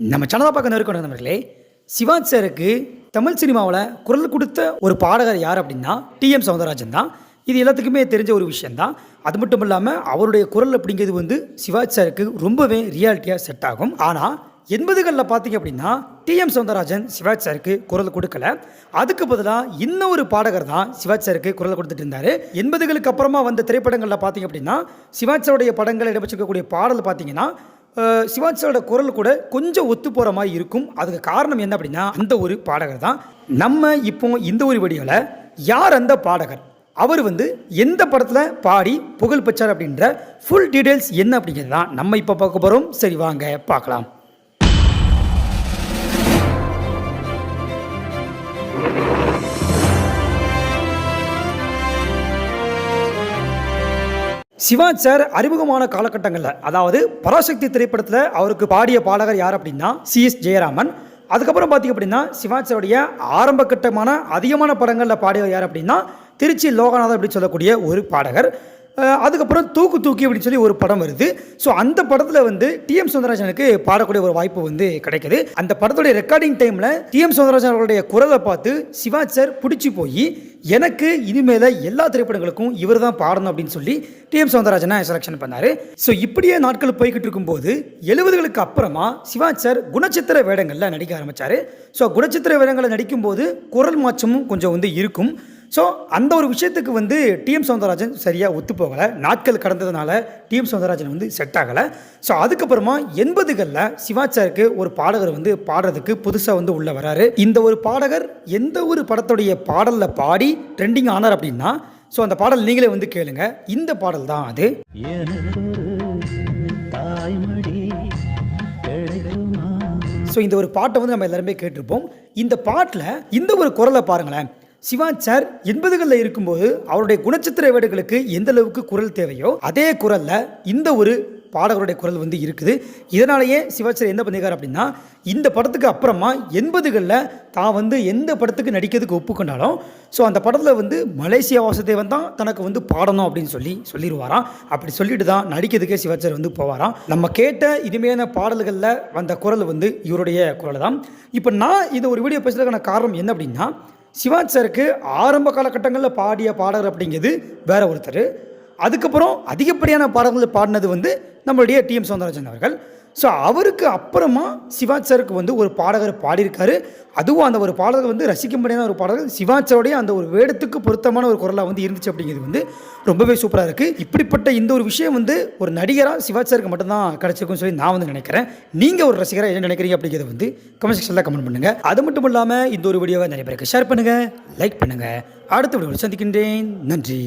நம்ம சேனலை பார்க்க நெருக்கம் நண்பர்களே சிவாஜ் சாருக்கு தமிழ் சினிமாவில் குரல் கொடுத்த ஒரு பாடகர் யார் அப்படின்னா டிஎம் சௌந்தரராஜன் தான். இது எல்லாத்துக்குமே தெரிஞ்ச ஒரு விஷயந்தான் அது மட்டும் இல்லாமல் அவருடைய குரல் அப்படிங்கிறது வந்து சிவாஜ் சாருக்கு ரொம்பவே ரியாலிட்டியாக செட் ஆகும். ஆனால் எண்பதுகளில் பார்த்தீங்க அப்படின்னா டிஎம் சௌந்தரராஜன் சிவாஜ் சாருக்கு குரல் கொடுக்கல. அதுக்கு பதிலாக இன்னொரு பாடகர் தான் சிவாஜ் சாருக்கு குரல் கொடுத்துட்டு இருந்தார். எண்பதுகளுக்கு அப்புறமா வந்த திரைப்படங்களில் பார்த்தீங்க அப்படின்னா சிவாஜ் சாருடைய படங்கள் இடம்பெற்றிருக்கக்கூடிய பாடல் பார்த்தீங்கன்னா அஹ், குரல் கூட கொஞ்சம் ஒத்து போகிற மாதிரி இருக்கும். அதுக்கு காரணம் என்ன அப்படின்னா அந்த ஒரு பாடகர் தான். நம்ம இப்போ இந்த ஒரு வீடியோவில் யார் அந்த பாடகர்? அவர் வந்து எந்த படத்தில் பாடி புகழ் பெற்றார் அப்படின்ற ஃபுல் டீடைல்ஸ் என்ன அப்படிங்கிறது தான் நம்ம இப்போ பார்க்க போகிறோம் சரி வாங்க பார்க்கலாம். சிவாஜ் சார் அறிமுகமான காலகட்டங்களில் அதாவது பராசக்தி திரைப்படத்தில் அவருக்கு பாடிய பாடகர் யார் அப்படின்னா சிஎஸ் ஜெயராமன். அதுக்கப்புறம் பார்த்தீங்க அப்படின்னா சிவாஜ் சாருடைய ஆரம்ப கட்டமான அதிகமான படங்களில் பாடியவர் யார் அப்படின்னா திருச்சி லோகநாதன் அப்படின்னு சொல்லக்கூடிய ஒரு பாடகர். அதுக்கப்புறம் தூக்கு தூக்கி அப்படின்னு சொல்லி ஒரு படம் வருது. ஸோ அந்த படத்தில் வந்து டிஎம் சுந்தரராஜனுக்கு பாடக்கூடிய ஒரு வாய்ப்பு வந்து கிடைக்குது. அந்த படத்துடைய ரெக்கார்டிங் டைமில் டிஎம் சுந்தரராஜன் அவர்களுடைய குரலை பார்த்து சிவாஜ் சார் பிடிச்சி போய் எனக்கு இனிமேல எல்லா திரைப்படங்களுக்கும் இவர் தான் பாடணும் அப்படின்னு சொல்லி டிஎம் சௌந்தரராஜனை செலெக்ஷன் பண்ணார். ஸோ இப்படியே நாட்கள் போய்கிட்டு இருக்கும்போது எழுபதுகளுக்கு அப்புறமா சிவாஜ் சார் குணச்சித்திர வேடங்களில் நடிக்க ஆரம்பித்தார் ஸோ குணச்சித்திர வேடங்களில் நடிக்கும்போது குரல் மாற்றமும் கொஞ்சம் வந்து இருக்கும். ஸோ அந்த ஒரு விஷயத்துக்கு வந்து டிஎம் சவுந்தரராஜன் சரியாக ஒத்து போகலை. நாட்கள் கடந்ததுனால டிஎம் சவுந்தரராஜன் வந்து செட் ஆகலை. ஸோ அதுக்கப்புறமா எண்பதுகளில் சிவாச்சாருக்கு ஒரு பாடகர் வந்து பாடுறதுக்கு புதுசாக வந்து உள்ள வராரு. இந்த ஒரு பாடகர் எந்த ஒரு படத்துடைய பாடலில் பாடி ட்ரெண்டிங் ஆனார் அப்படின்னா ஸோ அந்த பாடல் நீங்களே வந்து கேளுங்க. இந்த பாடல் தான் அது. ஸோ இந்த ஒரு பாட்டை வந்து நம்ம எல்லாருமே கேட்டிருப்போம். இந்த பாட்டில் இந்த ஒரு குரலை பாருங்களேன். சிவாஜ் சார் எண்பதுகளில் இருக்கும்போது அவருடைய குணச்சித்திர வேடுகளுக்கு எந்த அளவுக்கு குரல் தேவையோ அதே குரலில் இந்த ஒரு பாடகருடைய குரல் வந்து இருக்குது. இதனாலேயே சிவாச்சார் என்ன பண்ணியிருக்காரு அப்படின்னா இந்த படத்துக்கு அப்புறமா எண்பதுகளில் தான் வந்து எந்த படத்துக்கு நடிக்கிறதுக்கு ஒப்புக்கொண்டாலும் ஸோ அந்த படத்தில் வந்து மலேசியா வாசுதேவன் தான் தனக்கு வந்து பாடணும் அப்படின்னு சொல்லி சொல்லிடுவாராம் அப்படி சொல்லிட்டு தான் நடிக்கிறதுக்கே சிவாச்சர் வந்து போவாராம். நம்ம கேட்ட இனிமையான பாடல்களில் வந்த குரல் வந்து இவருடைய குரல் தான் இப்போ நான் இந்த ஒரு வீடியோ பேசுறதுக்கான காரணம் என்ன அப்படின்னா சிவாஜ் சாருக்கு ஆரம்ப காலகட்டங்களில் பாடிய பாடகர் அப்படிங்கிறது வேற ஒருத்தர். அதுக்கப்புறம் அதிகப்படியான பாடல்கள் பாடினது வந்து நம்மளுடைய டிஎம் சௌந்தரராஜன் அவர்கள். ஸோ அவருக்கு அப்புறமா சிவாஜ் சாருக்கு வந்து ஒரு பாடகர் பாடியிருக்காரு. அதுவும் அந்த ஒரு பாடகர் வந்து ரசிக்கும்படியான ஒரு பாடகர். சிவாச்சாருடைய அந்த ஒரு வேடத்துக்கு பொருத்தமான ஒரு குரலாக வந்து இருந்துச்சு அப்படிங்கிறது வந்து ரொம்பவே சூப்பராக இருக்குது இப்படிப்பட்ட இந்த ஒரு விஷயம் வந்து ஒரு நடிகராக சிவாஜ் சாருக்கு மட்டும்தான் கிடச்சிருக்கும்னு சொல்லி நான் வந்து நினைக்கிறேன். நீங்கள் ஒரு ரசிகராக என்ன நினைக்கிறீங்க அப்படிங்கிறத வந்து கமெண்ட் செக்ஷனில் கமெண்ட் பண்ணுங்கள் அது மட்டும் இல்லாமல் இந்த ஒரு வீடியோவை நிறைய பேருக்கு ஷேர் பண்ணுங்கள் லைக் பண்ணுங்கள் அடுத்த வீடியோவில் சந்திக்கின்றேன். நன்றி.